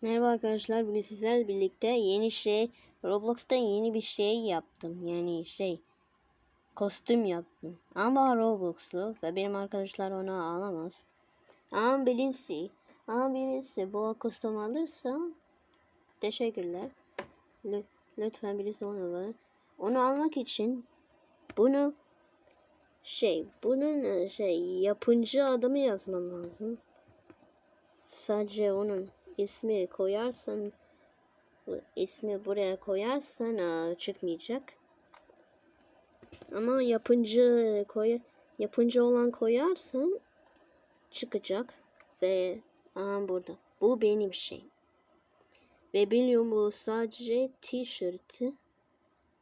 Merhaba arkadaşlar bugün sizlerle birlikte yeni şey Roblox'ta yeni bir şey yaptım. Yani şey kostüm yaptım. Ama Roblox'lu ve benim arkadaşlar onu alamaz. Ama birisi ama birisi bu kostüm alırsa teşekkürler. Lü- lütfen birisi onu alır onu almak için bunu şey bunun şey yapıcı adımı yazmam lazım. Sadece onun ismi koyarsan ismi buraya koyarsan çıkmayacak. Ama yapıncı koy yapıncı olan koyarsan çıkacak ve aha burada. Bu benim şey. Ve biliyorum bu sadece tişörtü.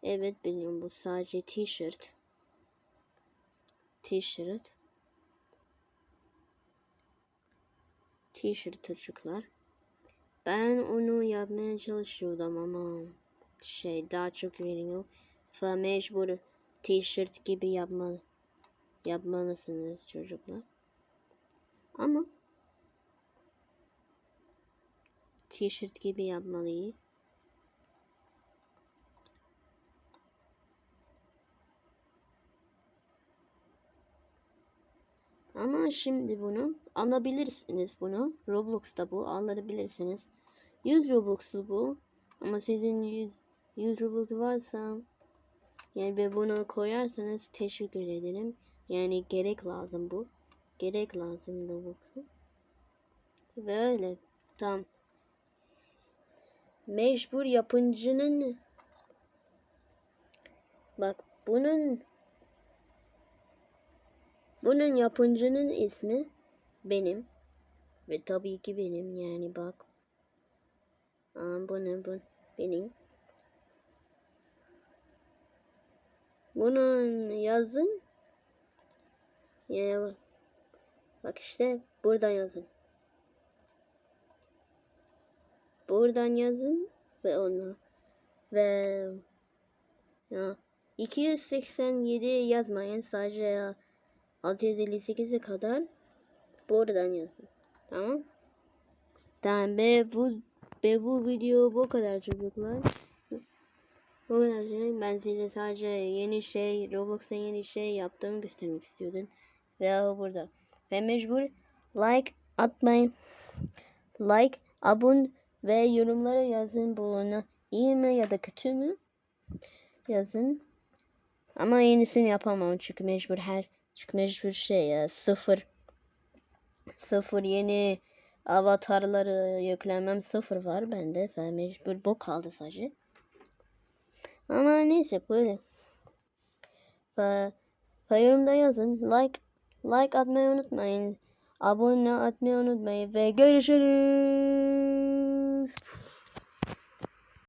Evet biliyorum bu sadece tişört. Tişört. Tişört çocuklar. Ben onu yapmaya çalışıyordum ama şey daha çok veriyor. Ve mecbur t-shirt gibi yapmalı. Yapmalısınız çocuklar. Ama t-shirt gibi yapmalıyız. Ama şimdi bunu alabilirsiniz bunu. Roblox'ta bu alabilirsiniz. 100 Robux'lu bu. Ama sizin 100, 100 Robux varsa yani ve bunu koyarsanız teşekkür ederim. Yani gerek lazım bu. Gerek lazım Robux'u. Ve öyle. Tamam. Mecbur yapıncının Bak bunun bunun yapıncının ismi benim. Ve tabii ki benim yani bak. Aa, bu ne bu? Benim. Bunun yazın. Ya bak işte buradan yazın. Buradan yazın ve onu ve ya 287 yazmayın sadece 658'e kadar buradan yazın. Tamam? Tamam ve bu ve bu video bu kadar çocuklar. Bu kadar çocuklar. Ben size sadece yeni şey Roblox'ta yeni şey yaptığımı göstermek istiyordum. Ve o burada. Ve mecbur like atmayın. Like, abone ve yorumlara yazın bunu. iyi mi ya da kötü mü? Yazın. Ama yenisini yapamam çünkü mecbur her çünkü mecbur şey ya sıfır sıfır yeni avatarları yüklemem sıfır var bende ve mecbur bu kaldı sadece. Ama neyse böyle. Ve, ve yorumda yazın. Like like atmayı unutmayın. Abone atmayı unutmayın ve görüşürüz.